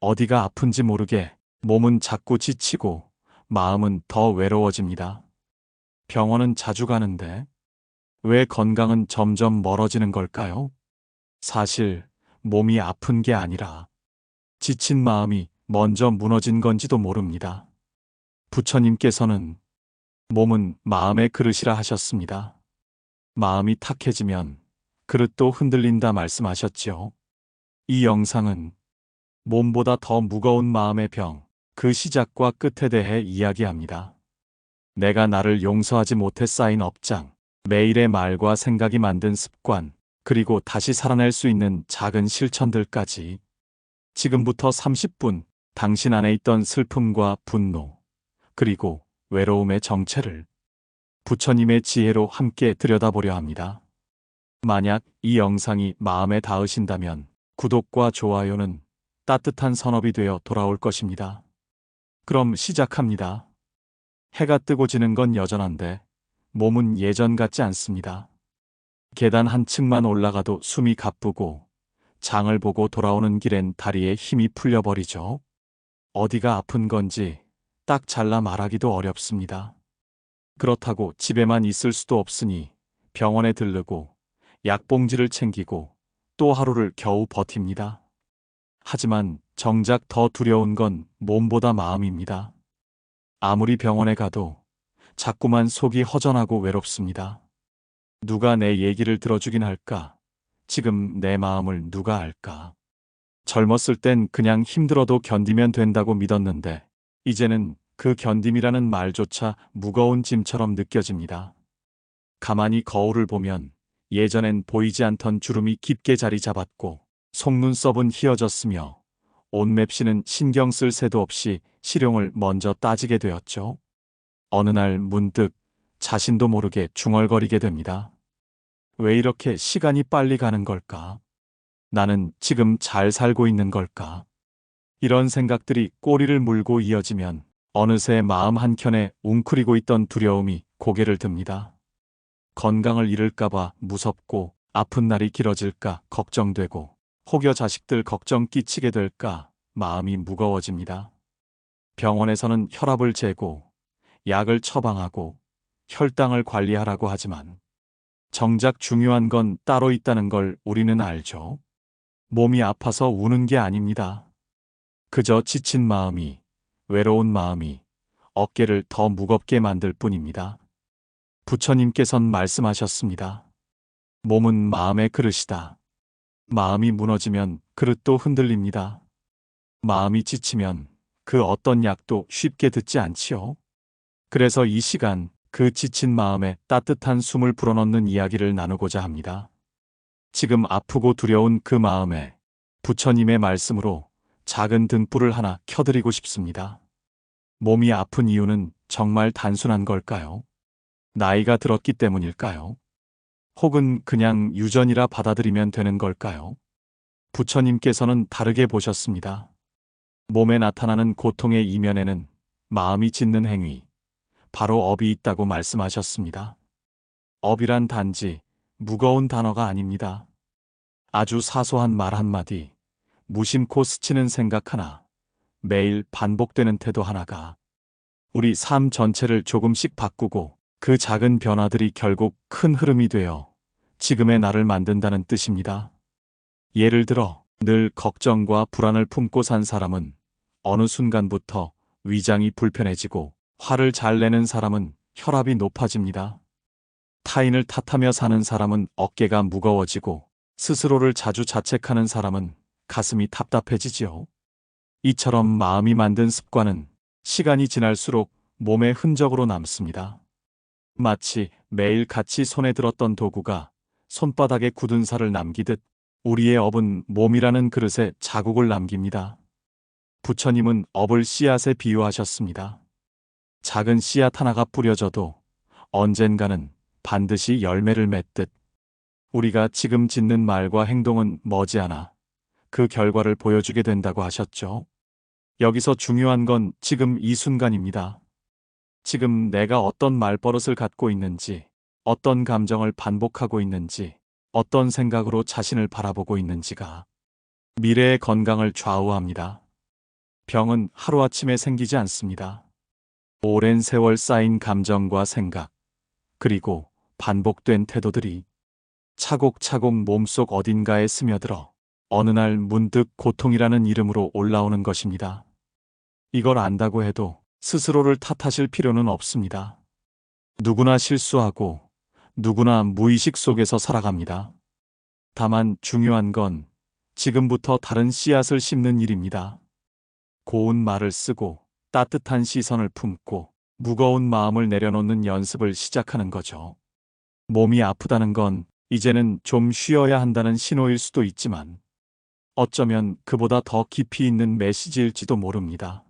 어디가 아픈지 모르게 몸은 자꾸 지치고 마음은 더 외로워집니다. 병원은 자주 가는데 왜 건강은 점점 멀어지는 걸까요? 사실 몸이 아픈 게 아니라 지친 마음이 먼저 무너진 건지도 모릅니다. 부처님께서는 몸은 마음의 그릇이라 하셨습니다. 마음이 탁해지면 그릇도 흔들린다 말씀하셨죠. 이 영상은 몸보다 더 무거운 마음의 병, 그 시작과 끝에 대해 이야기합니다. 내가 나를 용서하지 못해 쌓인 업장, 매일의 말과 생각이 만든 습관, 그리고 다시 살아낼 수 있는 작은 실천들까지 지금부터 30분 당신 안에 있던 슬픔과 분노, 그리고 외로움의 정체를 부처님의 지혜로 함께 들여다보려 합니다. 만약 이 영상이 마음에 닿으신다면 구독과 좋아요는 따뜻한 선업이 되어 돌아올 것입니다. 그럼 시작합니다. 해가 뜨고 지는 건 여전한데 몸은 예전 같지 않습니다. 계단 한 층만 올라가도 숨이 가쁘고 장을 보고 돌아오는 길엔 다리에 힘이 풀려버리죠. 어디가 아픈 건지 딱 잘라 말하기도 어렵습니다. 그렇다고 집에만 있을 수도 없으니 병원에 들르고 약봉지를 챙기고 또 하루를 겨우 버팁니다. 하지만 정작 더 두려운 건 몸보다 마음입니다. 아무리 병원에 가도 자꾸만 속이 허전하고 외롭습니다. 누가 내 얘기를 들어주긴 할까? 지금 내 마음을 누가 알까? 젊었을 땐 그냥 힘들어도 견디면 된다고 믿었는데, 이제는 그 견딤이라는 말조차 무거운 짐처럼 느껴집니다. 가만히 거울을 보면 예전엔 보이지 않던 주름이 깊게 자리 잡았고, 속눈썹은 휘어졌으며, 온 맵시는 신경 쓸 새도 없이 실용을 먼저 따지게 되었죠. 어느 날 문득 자신도 모르게 중얼거리게 됩니다. 왜 이렇게 시간이 빨리 가는 걸까? 나는 지금 잘 살고 있는 걸까? 이런 생각들이 꼬리를 물고 이어지면 어느새 마음 한켠에 웅크리고 있던 두려움이 고개를 듭니다. 건강을 잃을까봐 무섭고 아픈 날이 길어질까 걱정되고 혹여 자식들 걱정 끼치게 될까 마음이 무거워집니다. 병원에서는 혈압을 재고 약을 처방하고 혈당을 관리하라고 하지만 정작 중요한 건 따로 있다는 걸 우리는 알죠. 몸이 아파서 우는 게 아닙니다. 그저 지친 마음이, 외로운 마음이 어깨를 더 무겁게 만들 뿐입니다. 부처님께선 말씀하셨습니다. 몸은 마음의 그릇이다. 마음이 무너지면 그릇도 흔들립니다. 마음이 지치면 그 어떤 약도 쉽게 듣지 않지요. 그래서 이 시간 그 지친 마음에 따뜻한 숨을 불어넣는 이야기를 나누고자 합니다. 지금 아프고 두려운 그 마음에 부처님의 말씀으로 작은 등불을 하나 켜드리고 싶습니다. 몸이 아픈 이유는 정말 단순한 걸까요? 나이가 들었기 때문일까요? 혹은 그냥 유전이라 받아들이면 되는 걸까요? 부처님께서는 다르게 보셨습니다. 몸에 나타나는 고통의 이면에는 마음이 짓는 행위, 바로 업이 있다고 말씀하셨습니다. 업이란 단지 무거운 단어가 아닙니다. 아주 사소한 말 한마디, 무심코 스치는 생각 하나, 매일 반복되는 태도 하나가 우리 삶 전체를 조금씩 바꾸고 그 작은 변화들이 결국 큰 흐름이 되어 지금의 나를 만든다는 뜻입니다. 예를 들어 늘 걱정과 불안을 품고 산 사람은 어느 순간부터 위장이 불편해지고 화를 잘 내는 사람은 혈압이 높아집니다. 타인을 탓하며 사는 사람은 어깨가 무거워지고 스스로를 자주 자책하는 사람은 가슴이 답답해지지요. 이처럼 마음이 만든 습관은 시간이 지날수록 몸의 흔적으로 남습니다. 마치 매일 같이 손에 들었던 도구가 손바닥에 굳은 살을 남기듯 우리의 업은 몸이라는 그릇에 자국을 남깁니다. 부처님은 업을 씨앗에 비유하셨습니다. 작은 씨앗 하나가 뿌려져도 언젠가는 반드시 열매를 맺듯 우리가 지금 짓는 말과 행동은 머지않아 그 결과를 보여주게 된다고 하셨죠. 여기서 중요한 건 지금 이 순간입니다. 지금 내가 어떤 말버릇을 갖고 있는지, 어떤 감정을 반복하고 있는지, 어떤 생각으로 자신을 바라보고 있는지가 미래의 건강을 좌우합니다. 병은 하루아침에 생기지 않습니다. 오랜 세월 쌓인 감정과 생각, 그리고 반복된 태도들이 차곡차곡 몸속 어딘가에 스며들어 어느 날 문득 고통이라는 이름으로 올라오는 것입니다. 이걸 안다고 해도 스스로를 탓하실 필요는 없습니다. 누구나 실수하고 누구나 무의식 속에서 살아갑니다. 다만 중요한 건 지금부터 다른 씨앗을 심는 일입니다. 고운 말을 쓰고 따뜻한 시선을 품고 무거운 마음을 내려놓는 연습을 시작하는 거죠. 몸이 아프다는 건 이제는 좀 쉬어야 한다는 신호일 수도 있지만 어쩌면 그보다 더 깊이 있는 메시지일지도 모릅니다.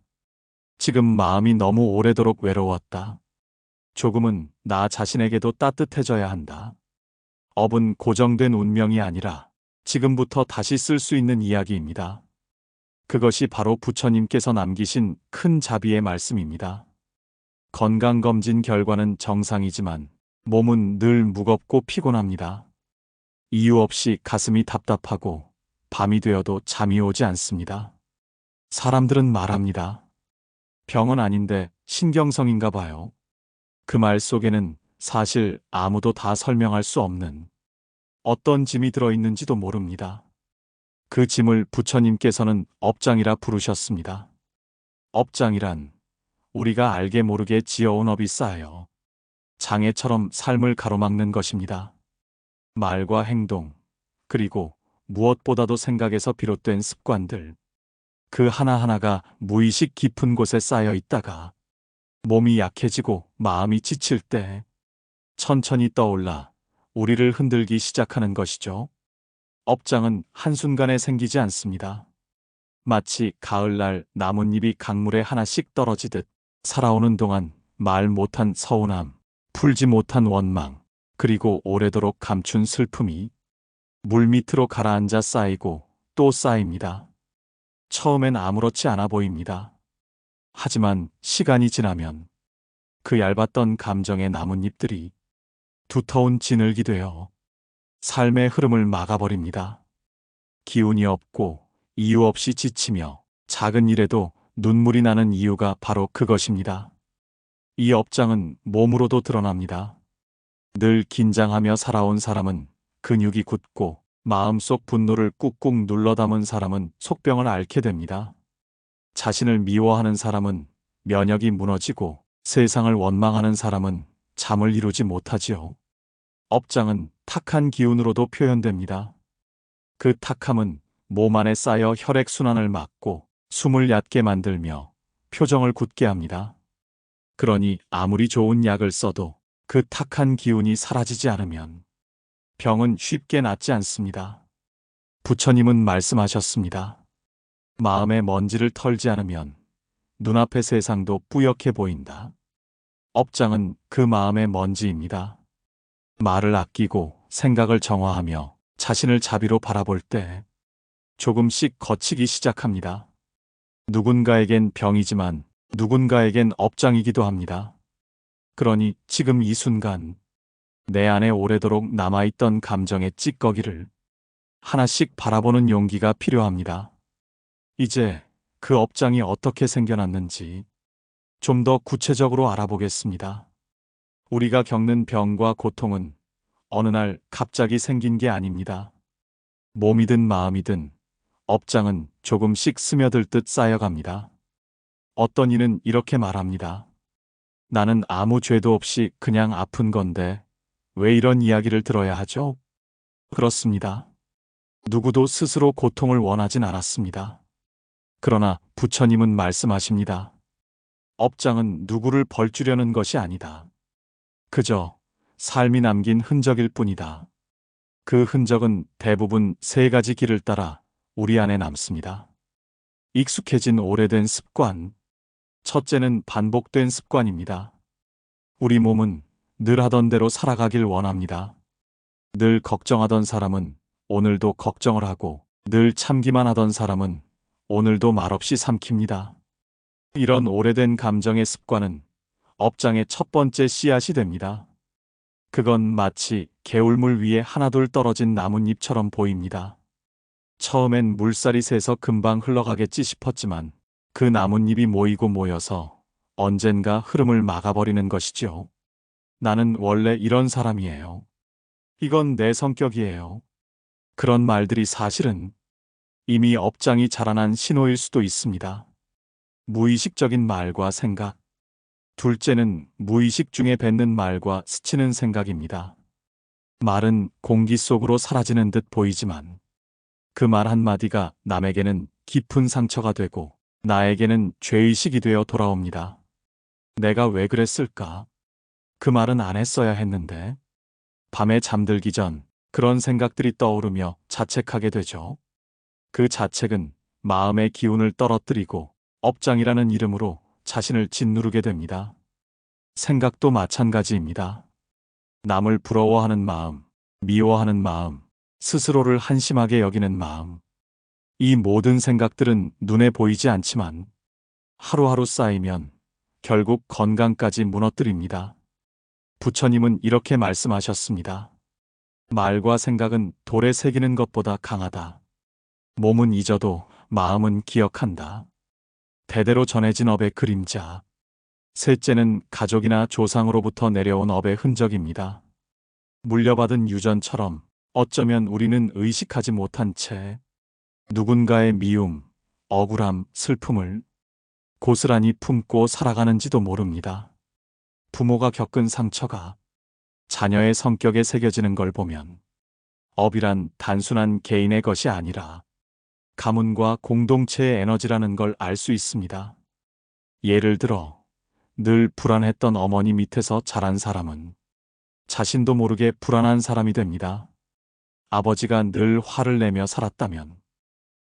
지금 마음이 너무 오래도록 외로웠다. 조금은 나 자신에게도 따뜻해져야 한다. 업은 고정된 운명이 아니라 지금부터 다시 쓸 수 있는 이야기입니다. 그것이 바로 부처님께서 남기신 큰 자비의 말씀입니다. 건강검진 결과는 정상이지만 몸은 늘 무겁고 피곤합니다. 이유 없이 가슴이 답답하고 밤이 되어도 잠이 오지 않습니다. 사람들은 말합니다. 병은 아닌데 신경성인가 봐요. 그 말 속에는 사실 아무도 다 설명할 수 없는 어떤 짐이 들어있는지도 모릅니다. 그 짐을 부처님께서는 업장이라 부르셨습니다. 업장이란 우리가 알게 모르게 지어온 업이 쌓여 장애처럼 삶을 가로막는 것입니다. 말과 행동, 그리고 무엇보다도 생각에서 비롯된 습관들, 그 하나하나가 무의식 깊은 곳에 쌓여 있다가 몸이 약해지고 마음이 지칠 때 천천히 떠올라 우리를 흔들기 시작하는 것이죠. 업장은 한순간에 생기지 않습니다. 마치 가을날 나뭇잎이 강물에 하나씩 떨어지듯 살아오는 동안 말 못한 서운함, 풀지 못한 원망, 그리고 오래도록 감춘 슬픔이 물 밑으로 가라앉아 쌓이고 또 쌓입니다. 처음엔 아무렇지 않아 보입니다. 하지만 시간이 지나면 그 얇았던 감정의 나뭇잎들이 두터운 진흙이 되어 삶의 흐름을 막아버립니다. 기운이 없고 이유 없이 지치며 작은 일에도 눈물이 나는 이유가 바로 그것입니다. 이 업장은 몸으로도 드러납니다. 늘 긴장하며 살아온 사람은 근육이 굳고 마음속 분노를 꾹꾹 눌러 담은 사람은 속병을 앓게 됩니다. 자신을 미워하는 사람은 면역이 무너지고 세상을 원망하는 사람은 잠을 이루지 못하지요. 업장은 탁한 기운으로도 표현됩니다. 그 탁함은 몸 안에 쌓여 혈액순환을 막고 숨을 얕게 만들며 표정을 굳게 합니다. 그러니 아무리 좋은 약을 써도 그 탁한 기운이 사라지지 않으면 병은 쉽게 낫지 않습니다. 부처님은 말씀하셨습니다. 마음의 먼지를 털지 않으면 눈앞의 세상도 뿌옇게 보인다. 업장은 그 마음의 먼지입니다. 말을 아끼고 생각을 정화하며 자신을 자비로 바라볼 때 조금씩 거치기 시작합니다. 누군가에겐 병이지만 누군가에겐 업장이기도 합니다. 그러니 지금 이 순간 내 안에 오래도록 남아있던 감정의 찌꺼기를 하나씩 바라보는 용기가 필요합니다. 이제 그 업장이 어떻게 생겨났는지 좀 더 구체적으로 알아보겠습니다. 우리가 겪는 병과 고통은 어느 날 갑자기 생긴 게 아닙니다. 몸이든 마음이든 업장은 조금씩 스며들 듯 쌓여갑니다. 어떤 이는 이렇게 말합니다. 나는 아무 죄도 없이 그냥 아픈 건데 왜 이런 이야기를 들어야 하죠? 그렇습니다. 누구도 스스로 고통을 원하진 않았습니다. 그러나 부처님은 말씀하십니다. 업장은 누구를 벌주려는 것이 아니다. 그저 삶이 남긴 흔적일 뿐이다. 그 흔적은 대부분 세 가지 길을 따라 우리 안에 남습니다. 익숙해진 오래된 습관. 첫째는 반복된 습관입니다. 우리 몸은 늘 하던 대로 살아가길 원합니다. 늘 걱정하던 사람은 오늘도 걱정을 하고 늘 참기만 하던 사람은 오늘도 말없이 삼킵니다. 이런 오래된 감정의 습관은 업장의 첫 번째 씨앗이 됩니다. 그건 마치 개울물 위에 하나둘 떨어진 나뭇잎처럼 보입니다. 처음엔 물살이 새서 금방 흘러가겠지 싶었지만 그 나뭇잎이 모이고 모여서 언젠가 흐름을 막아버리는 것이죠. 나는 원래 이런 사람이에요. 이건 내 성격이에요. 그런 말들이 사실은 이미 업장이 자라난 신호일 수도 있습니다. 무의식적인 말과 생각. 둘째는 무의식 중에 뱉는 말과 스치는 생각입니다. 말은 공기 속으로 사라지는 듯 보이지만 그 말 한마디가 남에게는 깊은 상처가 되고 나에게는 죄의식이 되어 돌아옵니다. 내가 왜 그랬을까? 그 말은 안 했어야 했는데. 밤에 잠들기 전 그런 생각들이 떠오르며 자책하게 되죠. 그 자책은 마음의 기운을 떨어뜨리고 업장이라는 이름으로 자신을 짓누르게 됩니다. 생각도 마찬가지입니다. 남을 부러워하는 마음, 미워하는 마음, 스스로를 한심하게 여기는 마음. 이 모든 생각들은 눈에 보이지 않지만 하루하루 쌓이면 결국 건강까지 무너뜨립니다. 부처님은 이렇게 말씀하셨습니다. 말과 생각은 돌에 새기는 것보다 강하다. 몸은 잊어도 마음은 기억한다. 대대로 전해진 업의 그림자. 셋째는 가족이나 조상으로부터 내려온 업의 흔적입니다. 물려받은 유전처럼 어쩌면 우리는 의식하지 못한 채 누군가의 미움, 억울함, 슬픔을 고스란히 품고 살아가는지도 모릅니다. 부모가 겪은 상처가 자녀의 성격에 새겨지는 걸 보면 업이란 단순한 개인의 것이 아니라 가문과 공동체의 에너지라는 걸 알 수 있습니다. 예를 들어 늘 불안했던 어머니 밑에서 자란 사람은 자신도 모르게 불안한 사람이 됩니다. 아버지가 늘 화를 내며 살았다면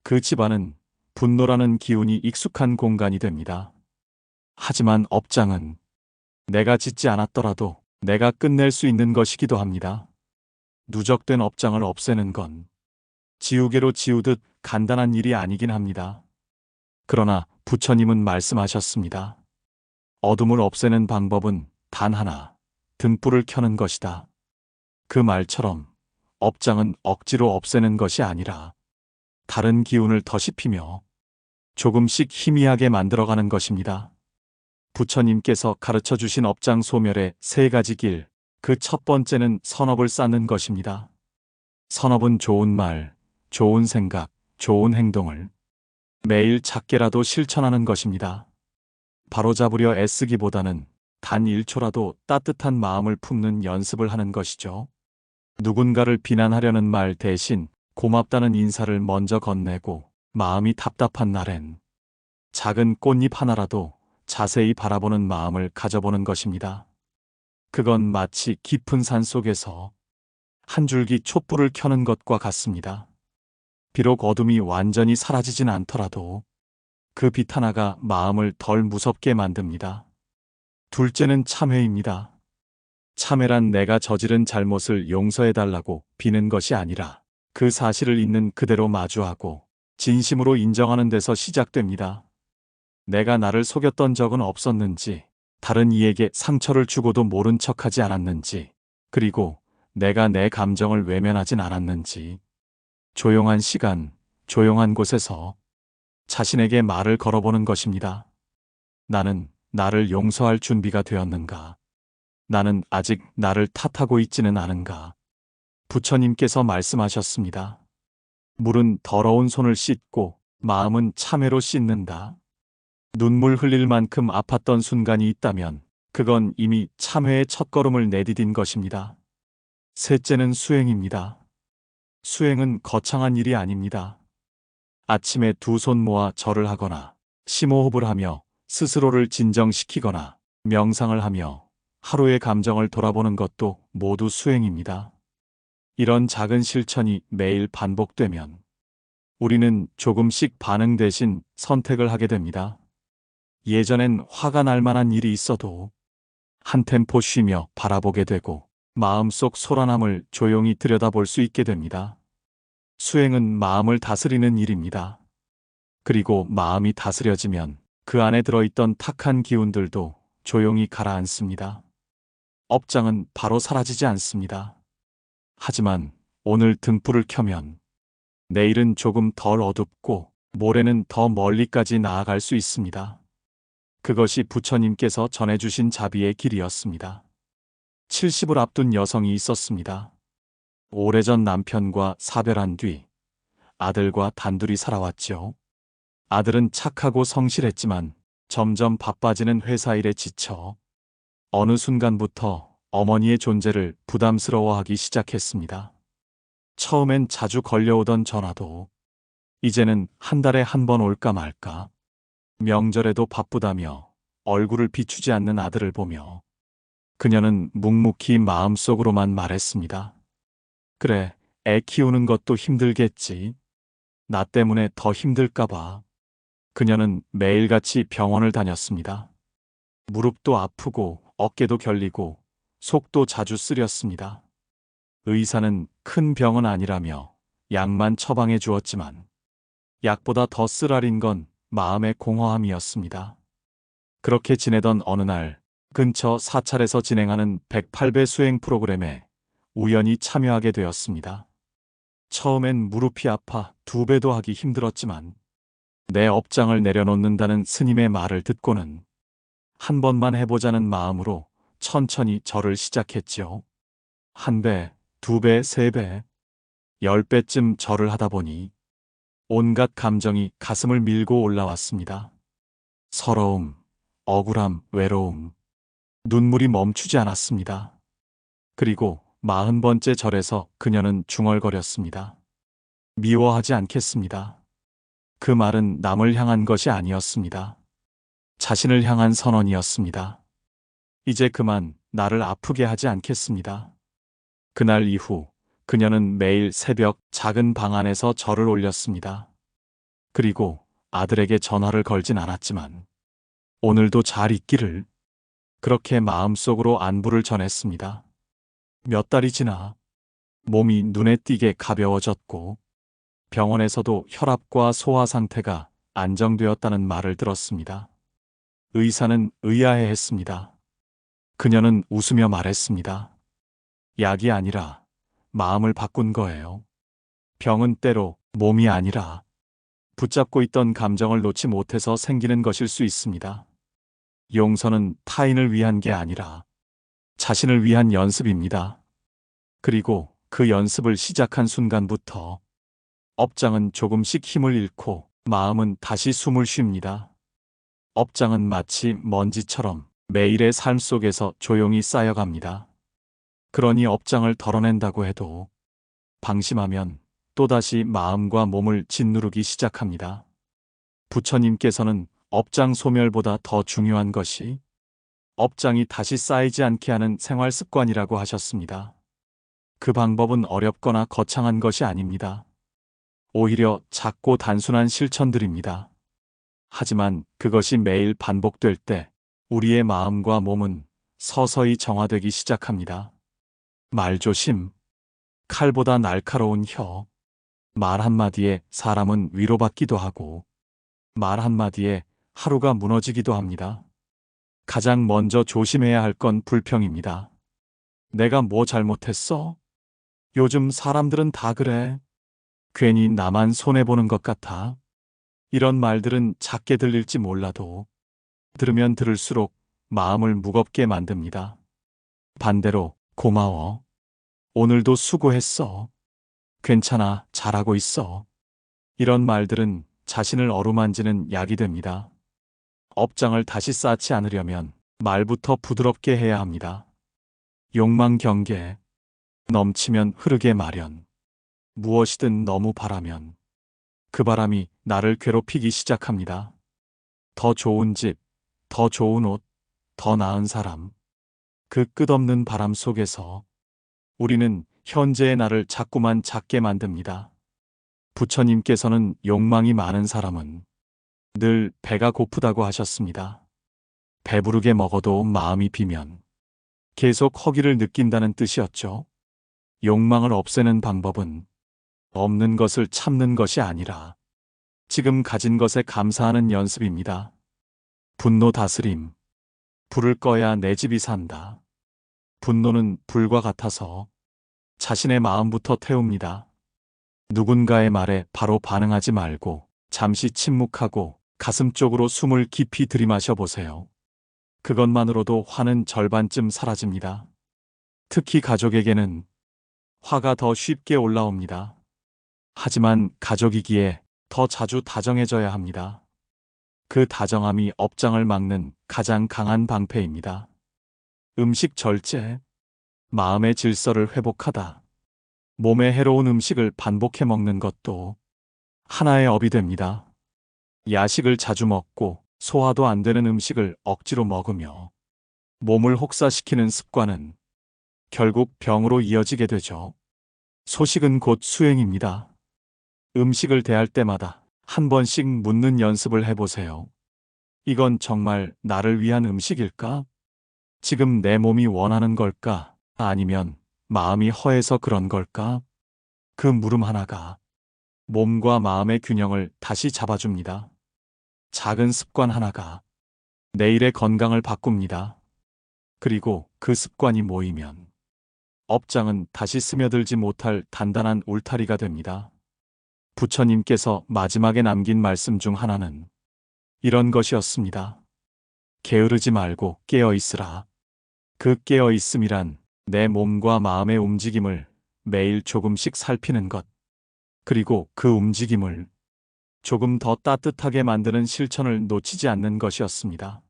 그 집안은 분노라는 기운이 익숙한 공간이 됩니다. 하지만 업장은 내가 짓지 않았더라도 내가 끝낼 수 있는 것이기도 합니다. 누적된 업장을 없애는 건 지우개로 지우듯 간단한 일이 아니긴 합니다. 그러나 부처님은 말씀하셨습니다. 어둠을 없애는 방법은 단 하나, 등불을 켜는 것이다. 그 말처럼 업장은 억지로 없애는 것이 아니라 다른 기운을 더씹히며 조금씩 희미하게 만들어가는 것입니다. 부처님께서 가르쳐 주신 업장 소멸의 세 가지 길, 그 첫 번째는 선업을 쌓는 것입니다. 선업은 좋은 말, 좋은 생각, 좋은 행동을 매일 작게라도 실천하는 것입니다. 바로잡으려 애쓰기보다는 단 1초라도 따뜻한 마음을 품는 연습을 하는 것이죠. 누군가를 비난하려는 말 대신 고맙다는 인사를 먼저 건네고 마음이 답답한 날엔 작은 꽃잎 하나라도 자세히 바라보는 마음을 가져보는 것입니다. 그건 마치 깊은 산 속에서 한 줄기 촛불을 켜는 것과 같습니다. 비록 어둠이 완전히 사라지진 않더라도 그 빛 하나가 마음을 덜 무섭게 만듭니다. 둘째는 참회입니다. 참회란 내가 저지른 잘못을 용서해달라고 비는 것이 아니라 그 사실을 있는 그대로 마주하고 진심으로 인정하는 데서 시작됩니다. 내가 나를 속였던 적은 없었는지, 다른 이에게 상처를 주고도 모른 척하지 않았는지, 그리고 내가 내 감정을 외면하진 않았는지, 조용한 시간, 조용한 곳에서 자신에게 말을 걸어보는 것입니다. 나는 나를 용서할 준비가 되었는가? 나는 아직 나를 탓하고 있지는 않은가? 부처님께서 말씀하셨습니다. 물은 더러운 손을 씻고 마음은 참회로 씻는다. 눈물 흘릴 만큼 아팠던 순간이 있다면 그건 이미 참회의 첫걸음을 내디딘 것입니다. 셋째는 수행입니다. 수행은 거창한 일이 아닙니다. 아침에 두 손 모아 절을 하거나 심호흡을 하며 스스로를 진정시키거나 명상을 하며 하루의 감정을 돌아보는 것도 모두 수행입니다. 이런 작은 실천이 매일 반복되면 우리는 조금씩 반응 대신 선택을 하게 됩니다. 예전엔 화가 날 만한 일이 있어도 한 템포 쉬며 바라보게 되고 마음속 소란함을 조용히 들여다볼 수 있게 됩니다. 수행은 마음을 다스리는 일입니다. 그리고 마음이 다스려지면 그 안에 들어있던 탁한 기운들도 조용히 가라앉습니다. 업장은 바로 사라지지 않습니다. 하지만 오늘 등불을 켜면 내일은 조금 덜 어둡고 모레는 더 멀리까지 나아갈 수 있습니다. 그것이 부처님께서 전해주신 자비의 길이었습니다. 70을 앞둔 여성이 있었습니다. 오래전 남편과 사별한 뒤 아들과 단둘이 살아왔죠. 아들은 착하고 성실했지만 점점 바빠지는 회사 일에 지쳐 어느 순간부터 어머니의 존재를 부담스러워하기 시작했습니다. 처음엔 자주 걸려오던 전화도 이제는 한 달에 한 번 올까 말까. 명절에도 바쁘다며 얼굴을 비추지 않는 아들을 보며 그녀는 묵묵히 마음속으로만 말했습니다. 그래, 애 키우는 것도 힘들겠지. 나 때문에 더 힘들까봐. 그녀는 매일같이 병원을 다녔습니다. 무릎도 아프고 어깨도 결리고 속도 자주 쓰렸습니다. 의사는 큰 병은 아니라며 약만 처방해 주었지만 약보다 더 쓰라린 건 마음의 공허함이었습니다. 그렇게 지내던 어느 날 근처 사찰에서 진행하는 108배 수행 프로그램에 우연히 참여하게 되었습니다. 처음엔 무릎이 아파 두 배도 하기 힘들었지만 내 업장을 내려놓는다는 스님의 말을 듣고는 한 번만 해보자는 마음으로 천천히 절을 시작했지요. 한 배, 두 배, 세 배, 열 배쯤 절을 하다 보니 온갖 감정이 가슴을 밀고 올라왔습니다. 서러움, 억울함, 외로움, 눈물이 멈추지 않았습니다. 그리고 마흔 번째 절에서 그녀는 중얼거렸습니다. 미워하지 않겠습니다. 그 말은 남을 향한 것이 아니었습니다. 자신을 향한 선언이었습니다. 이제 그만 나를 아프게 하지 않겠습니다. 그날 이후 그녀는 매일 새벽 작은 방 안에서 절을 올렸습니다. 그리고 아들에게 전화를 걸진 않았지만 오늘도 잘 있기를 그렇게 마음속으로 안부를 전했습니다. 몇 달이 지나 몸이 눈에 띄게 가벼워졌고 병원에서도 혈압과 소화 상태가 안정되었다는 말을 들었습니다. 의사는 의아해 했습니다. 그녀는 웃으며 말했습니다. 약이 아니라 마음을 바꾼 거예요. 병은 때로 몸이 아니라 붙잡고 있던 감정을 놓지 못해서 생기는 것일 수 있습니다. 용서는 타인을 위한 게 아니라 자신을 위한 연습입니다. 그리고 그 연습을 시작한 순간부터 업장은 조금씩 힘을 잃고 마음은 다시 숨을 쉽니다. 업장은 마치 먼지처럼 매일의 삶 속에서 조용히 쌓여갑니다. 그러니 업장을 덜어낸다고 해도 방심하면 또다시 마음과 몸을 짓누르기 시작합니다. 부처님께서는 업장 소멸보다 더 중요한 것이 업장이 다시 쌓이지 않게 하는 생활 습관이라고 하셨습니다. 그 방법은 어렵거나 거창한 것이 아닙니다. 오히려 작고 단순한 실천들입니다. 하지만 그것이 매일 반복될 때 우리의 마음과 몸은 서서히 정화되기 시작합니다. 말조심, 칼보다 날카로운 혀, 말 한마디에 사람은 위로받기도 하고, 말 한마디에 하루가 무너지기도 합니다. 가장 먼저 조심해야 할 건 불평입니다. 내가 뭐 잘못했어? 요즘 사람들은 다 그래. 괜히 나만 손해보는 것 같아. 이런 말들은 작게 들릴지 몰라도 들으면 들을수록 마음을 무겁게 만듭니다. 반대로 고마워. 오늘도 수고했어. 괜찮아. 잘하고 있어. 이런 말들은 자신을 어루만지는 약이 됩니다. 업장을 다시 쌓지 않으려면 말부터 부드럽게 해야 합니다. 욕망 경계. 넘치면 흐르게 마련. 무엇이든 너무 바라면 그 바람이 나를 괴롭히기 시작합니다. 더 좋은 집, 더 좋은 옷, 더 나은 사람. 그 끝없는 바람 속에서 우리는 현재의 나를 자꾸만 작게 만듭니다. 부처님께서는 욕망이 많은 사람은 늘 배가 고프다고 하셨습니다. 배부르게 먹어도 마음이 비면 계속 허기를 느낀다는 뜻이었죠. 욕망을 없애는 방법은 없는 것을 참는 것이 아니라 지금 가진 것에 감사하는 연습입니다. 분노 다스림. 불을 꺼야 내 집이 산다. 분노는 불과 같아서 자신의 마음부터 태웁니다. 누군가의 말에 바로 반응하지 말고 잠시 침묵하고 가슴 쪽으로 숨을 깊이 들이마셔 보세요. 그것만으로도 화는 절반쯤 사라집니다. 특히 가족에게는 화가 더 쉽게 올라옵니다. 하지만 가족이기에 더 자주 다정해져야 합니다. 그 다정함이 업장을 막는 가장 강한 방패입니다. 음식 절제, 마음의 질서를 회복하다. 몸에 해로운 음식을 반복해 먹는 것도 하나의 업이 됩니다. 야식을 자주 먹고 소화도 안 되는 음식을 억지로 먹으며 몸을 혹사시키는 습관은 결국 병으로 이어지게 되죠. 소식은 곧 수행입니다. 음식을 대할 때마다 한 번씩 묻는 연습을 해보세요. 이건 정말 나를 위한 음식일까? 지금 내 몸이 원하는 걸까? 아니면 마음이 허해서 그런 걸까? 그 물음 하나가 몸과 마음의 균형을 다시 잡아줍니다. 작은 습관 하나가 내일의 건강을 바꿉니다. 그리고 그 습관이 모이면 업장은 다시 스며들지 못할 단단한 울타리가 됩니다. 부처님께서 마지막에 남긴 말씀 중 하나는 이런 것이었습니다. 게으르지 말고 깨어 있으라. 그 깨어 있음이란 내 몸과 마음의 움직임을 매일 조금씩 살피는 것. 그리고 그 움직임을 조금 더 따뜻하게 만드는 실천을 놓치지 않는 것이었습니다.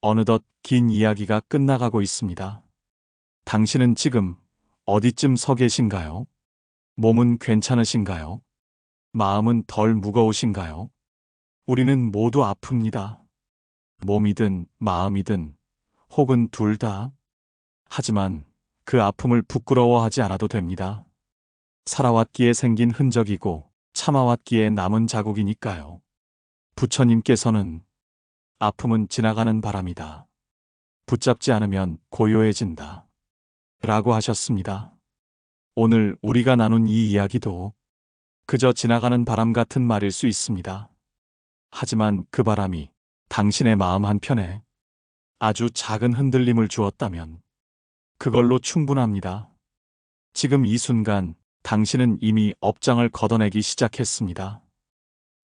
어느덧 긴 이야기가 끝나가고 있습니다. 당신은 지금 어디쯤 서 계신가요? 몸은 괜찮으신가요? 마음은 덜 무거우신가요? 우리는 모두 아픕니다. 몸이든 마음이든 혹은 둘 다. 하지만 그 아픔을 부끄러워하지 않아도 됩니다. 살아왔기에 생긴 흔적이고 참아왔기에 남은 자국이니까요. 부처님께서는 아픔은 지나가는 바람이다. 붙잡지 않으면 고요해진다. 라고 하셨습니다. 오늘 우리가 나눈 이 이야기도 그저 지나가는 바람 같은 말일 수 있습니다. 하지만 그 바람이 당신의 마음 한편에 아주 작은 흔들림을 주었다면 그걸로 충분합니다. 지금 이 순간 당신은 이미 업장을 걷어내기 시작했습니다.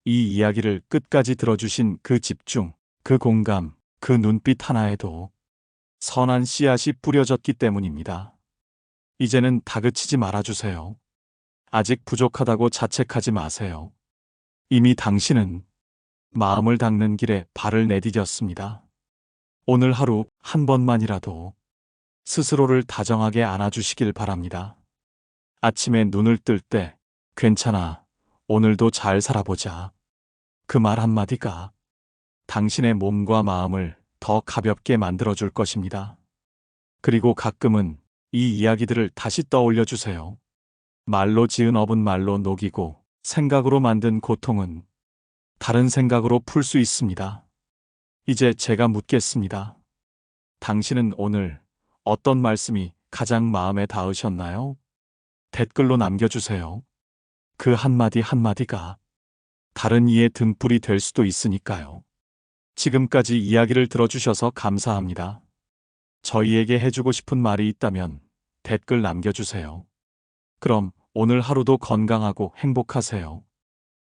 이 이야기를 끝까지 들어주신 그 집중, 그 공감, 그 눈빛 하나에도 선한 씨앗이 뿌려졌기 때문입니다. 이제는 다그치지 말아주세요. 아직 부족하다고 자책하지 마세요. 이미 당신은 마음을 닦는 길에 발을 내디뎠습니다. 오늘 하루 한 번만이라도 스스로를 다정하게 안아주시길 바랍니다. 아침에 눈을 뜰 때, 괜찮아. 오늘도 잘 살아보자. 그 말 한마디가 당신의 몸과 마음을 더 가볍게 만들어줄 것입니다. 그리고 가끔은 이 이야기들을 다시 떠올려 주세요. 말로 지은 업은 말로 녹이고 생각으로 만든 고통은 다른 생각으로 풀 수 있습니다. 이제 제가 묻겠습니다. 당신은 오늘 어떤 말씀이 가장 마음에 닿으셨나요? 댓글로 남겨주세요. 그 한마디 한마디가 다른 이의 등불이 될 수도 있으니까요. 지금까지 이야기를 들어주셔서 감사합니다. 저희에게 해주고 싶은 말이 있다면 댓글 남겨주세요. 그럼 오늘 하루도 건강하고 행복하세요.